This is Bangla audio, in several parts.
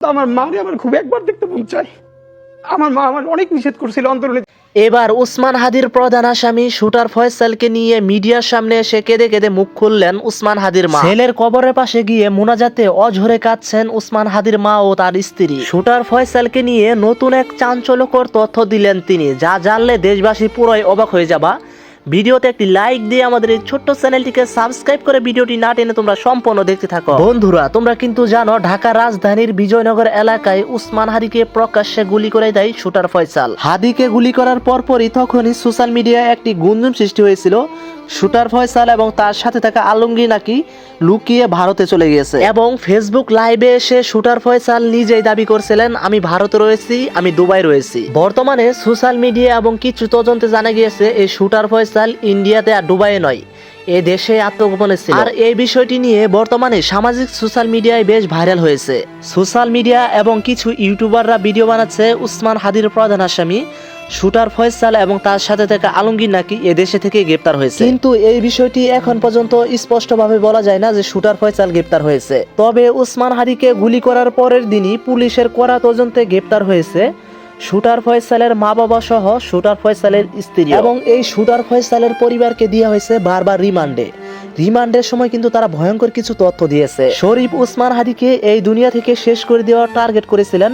আমার মারে আমার খুব একবার দেখতে মন চায়। আমার মা আমার অনেক নিষেধ করছিল অন্তরে এবার উসমান হাদির প্রধান আসামি শুটার ফয়সালকে নিয়ে মিডিয়ার সামনে এসে কেঁদে কেঁদে মুখ খুললেন উসমান হাদির মা। ছেলের কবরের পাশে গিয়ে মোনাজাতে অঝরে কাঁদছেন উসমান হাদির মা ও তার স্ত্রী। শুটার ফয়সালকে নিয়ে নতুন এক চাঞ্চল্যকর তথ্য দিলেন তিনি যা জানলে দেশবাসী পুরোই অবাক হয়ে যাবা। ভিডিওতে একটি লাইক দিয়ে আমাদের এই ছোট্ট চ্যানেলটিকে সাবস্ক্রাইব করে ভিডিওটি না টেনে তোমরা সম্পূর্ণ দেখতে থাকো। বন্ধুরা, তোমরা কিন্তু জানো ঢাকা রাজধানীর বিজয়নগর এলাকায় উসমান হাদিকে প্রকাশ্যে গুলি করে দেয় শুটার ফয়সাল। হাদিকে গুলি করার পরপরই তখনই সোশ্যাল মিডিয়ায় একটি গুঞ্জন সৃষ্টি হয়েছিল। শুটার ফয়সাল এবং তার সাথে থাকা আলমগীর নাকি লুকিয়ে ভারতে চলে গিয়েছে। এবং ফেসবুক লাইভে এসে শুটার ফয়সাল নিজেই দাবি করছিলেন, আমি ভারতে রয়েছি, আমি দুবাই রয়েছি। বর্তমানে সোশ্যাল মিডিয়া এবং কিছু তদন্তে জানা গিয়েছে, এই শুটার ফয়সাল ইন্ডিয়াতে আর দুবাইয়ে নয়, এ দেশে আত্মগোপনে ছিল। আর এই বিষয়টি নিয়ে বর্তমানে সামাজিক সোশ্যাল মিডিয়ায় বেশ ভাইরাল হয়েছে। সোশ্যাল মিডিয়া এবং কিছু ইউটিউবাররা ভিডিও বানাচ্ছে, উসমান হাদির প্রধান আসামি শুটার ফয়সাল এবং তার সাথে থাকা আলমগীর নাকি এ দেশে থেকে গ্রেপ্তার হয়েছে। কিন্তু এই বিষয়টি এখন পর্যন্ত স্পষ্টভাবে বলা যায় না যে শুটার ফয়সাল গ্রেপ্তার হয়েছে। তবে উসমান হারিকে গুলি করার পরের দিনই পুলিশের কড়া তদন্তে গ্রেপ্তার হয়েছে শুটার ফয়সালের মা বাবা সহ শুটার ফয়সালের স্ত্রী এবং এই শুটার ফয়সালের পরিবারকে দেওয়া হয়েছে বারবার রিমান্ডে। রিমান্ডের সময় কিন্তু তারা ভয়ঙ্কর কিছু তথ্য দিয়েছে। শরীফ উসমান হাদিকে এই দুনিয়া থেকে শেষ করে দেওয়ার টার্গেট করেছিলেন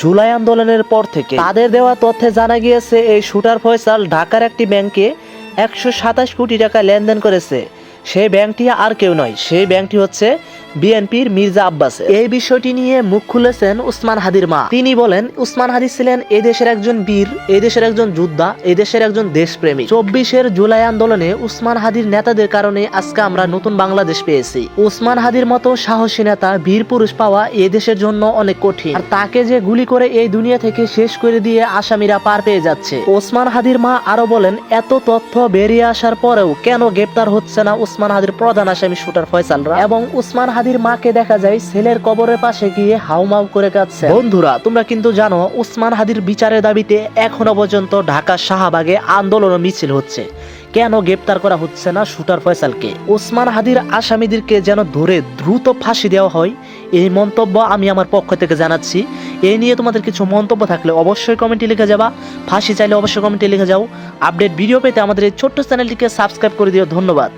জুলাই আন্দোলনের পর থেকে তাদের দেওয়া তথ্যে জানা গিয়েছে, এই শুটার ফয়সাল ঢাকার একটি ব্যাংকে একশো সাতাশ কোটি টাকা লেনদেন করেছে। সেই ব্যাংকটি আর কেউ নয় সেই ব্যাংকটি হচ্ছে বিএনপির মির্জা আব্বাস এই বিষয়টি নিয়ে মুখ খুলেছেন উসমান হাদির মা। তিনি বলেন, উসমান হাদি ছিলেন এই দেশের একজন বীর এই দেশের একজন যোদ্ধা এই দেশের একজন দেশপ্রেমী। চব্বিশের জুলাই আন্দোলনে উসমান হাদির নেতাদের কারণে আজকে আমরা নতুন বাংলাদেশ পেয়েছি। উসমান হাদির মতো সাহসী নেতা, বীর পুরুষ পাওয়া এই দেশের জন্য অনেক কঠিন। আর তাকে যে গুলি করে এই দুনিয়া থেকে শেষ করে দিয়ে আসামিরা পার পেয়ে যাচ্ছে। ওসমান হাদির মা আরও বলেন, এত তথ্য বেরিয়ে আসার পরেও কেন গ্রেপ্তার হচ্ছে না উসমান হাদির প্রধান আসামি শুটার ফয়সালরা এবং উসমান হাদির মাকে দেখা যায় ছেলের কবরের পাশে গিয়ে হাউমাউ করে কাঁদছে। বন্ধুরা, তোমরা কিন্তু জানো, উসমান হাদির বিচারের দাবিতে এখনও পর্যন্ত ঢাকা শাহবাগে আন্দোলন মিছিল হচ্ছে। কেন গ্রেপ্তার করা হচ্ছে না শুটার ফয়সালকে? ওসমান হাদির আসামিদেরকে যেন ধরে দ্রুত ফাঁসি দেওয়া হয়, এই মন্তব্য আমি আমার পক্ষ থেকে জানাচ্ছি। এই নিয়ে তোমাদের কিছু মন্তব্য থাকলে অবশ্যই কমেন্টে লিখে যাবা। ফাঁসি চাইলে অবশ্যই কমেন্টে লিখে যাও। আপডেট ভিডিও পেতে আমাদের এই ছোট্ট চ্যানেলটিকে সাবস্ক্রাইব করে দিও। ধন্যবাদ।